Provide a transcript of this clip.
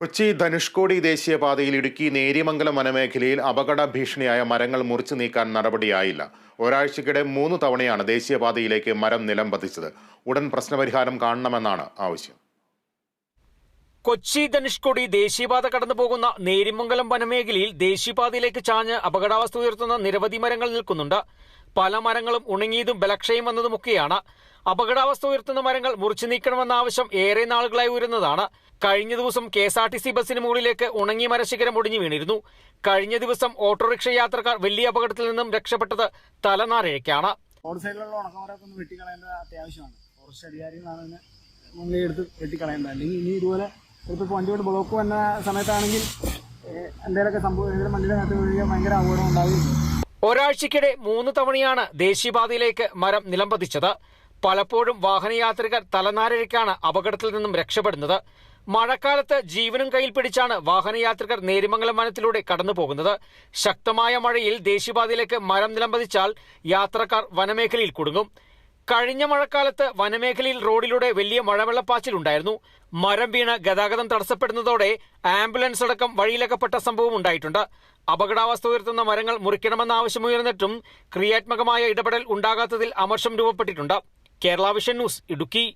കൊച്ചി ധനുഷ്കോടി ദേശീയപാതയിൽ ഇടുക്കി നേരിമംഗലം വനമേഖലയിൽ അപകട ഭീഷണിയായ മരങ്ങൾ മുറിച്ചു നീക്കാൻ നടപടിയായില്ല. ഒരാഴ്ചക്കിടെ മൂന്ന് തവണയാണ് ദേശീയപാതയിലേക്ക് മരം നിലം പതിച്ചത്. ഉടൻ പ്രശ്നപരിഹാരം കാണണമെന്നാണ് ആവശ്യം. കൊച്ചി ധനുഷ്കോടി ദേശീയപാത കടന്നു പോകുന്ന നേരിമംഗലം വനമേഖലയിൽ ദേശീയപാതയിലേക്ക് ചാഞ്ഞ് അപകടാവസ്ഥ ഉയർത്തുന്ന നിരവധി മരങ്ങൾ നിൽക്കുന്നുണ്ട്. പല മരങ്ങളും ഉണങ്ങിയതും ബലക്ഷയം വന്നതുമൊക്കെയാണ്. അപകടാവസ്ഥ ഉയർത്തുന്ന മരങ്ങൾ മുറിച്ചു നീക്കണമെന്ന ആവശ്യം ഏറെ നാളുകളായി ഉയരുന്നതാണ്. കഴിഞ്ഞ ദിവസം K S R T C ബസിന് മുകളിലേക്ക് ഉണങ്ങിയ മരശിഖരം ഒടിഞ്ഞു വീണിരുന്നു. കഴിഞ്ഞ ദിവസം ഓട്ടോറിക്ഷ യാത്രക്കാർ വലിയ അപകടത്തിൽ നിന്നും രക്ഷപ്പെട്ടത് തലനാരിഴയ്ക്കാണ് അത്യാവശ്യമാണ്. ഇനി ഇതുപോലെ ബ്ലോക്ക് വന്ന സമയത്താണെങ്കിൽ എന്തെങ്കിലും എന്തെങ്കിലുമൊക്കെ സംഭവം ഏതെങ്കിലും വണ്ടിയുടെ നേരത്തെ ഭയങ്കര അപകടം ഉണ്ടാവുകയും ചെയ്യും ഒരാഴ്ചക്കിടെ മൂന്ന് തവണയാണ് ദേശീയപാതയിലേക്ക് മരം നിലംപതിച്ചത്. പലപ്പോഴും വാഹനയാത്രികർ തലനാരിഴയ്ക്കാണ് അപകടത്തിൽ നിന്നും രക്ഷപ്പെടുന്നത്. മഴക്കാലത്ത് ജീവനും കയ്യിൽ പിടിച്ചാണ് വാഹനയാത്രികർ നേരിമംഗലം വനത്തിലൂടെ കടന്നുപോകുന്നത്. ശക്തമായ മഴയിൽ ദേശീയപാതയിലേക്ക് മരം നിലംപതിച്ചാൽ യാത്രക്കാർ വനമേഖലയിൽ കുടുങ്ങും. കഴിഞ്ഞ മഴക്കാലത്ത് വനമേഖലയിൽ റോഡിലൂടെ വലിയ മഴവെള്ളപ്പാച്ചിലുണ്ടായിരുന്നു. മരം വീണ് ഗതാഗതം തടസ്സപ്പെടുന്നതോടെ ആംബുലൻസ് അടക്കം വഴിയിലകപ്പെട്ട സംഭവം ഉണ്ടായിട്ടുണ്ട്. അപകടാവസ്ഥ ഉയർത്തുന്ന മരങ്ങൾ മുറിക്കണമെന്ന ആവശ്യമുയർന്നിട്ടും ക്രിയാത്മകമായ ഇടപെടൽ ഉണ്ടാകാത്തതിൽ അമർഷം രൂപപ്പെട്ടിട്ടുണ്ട്. Kerala vision news Idukki.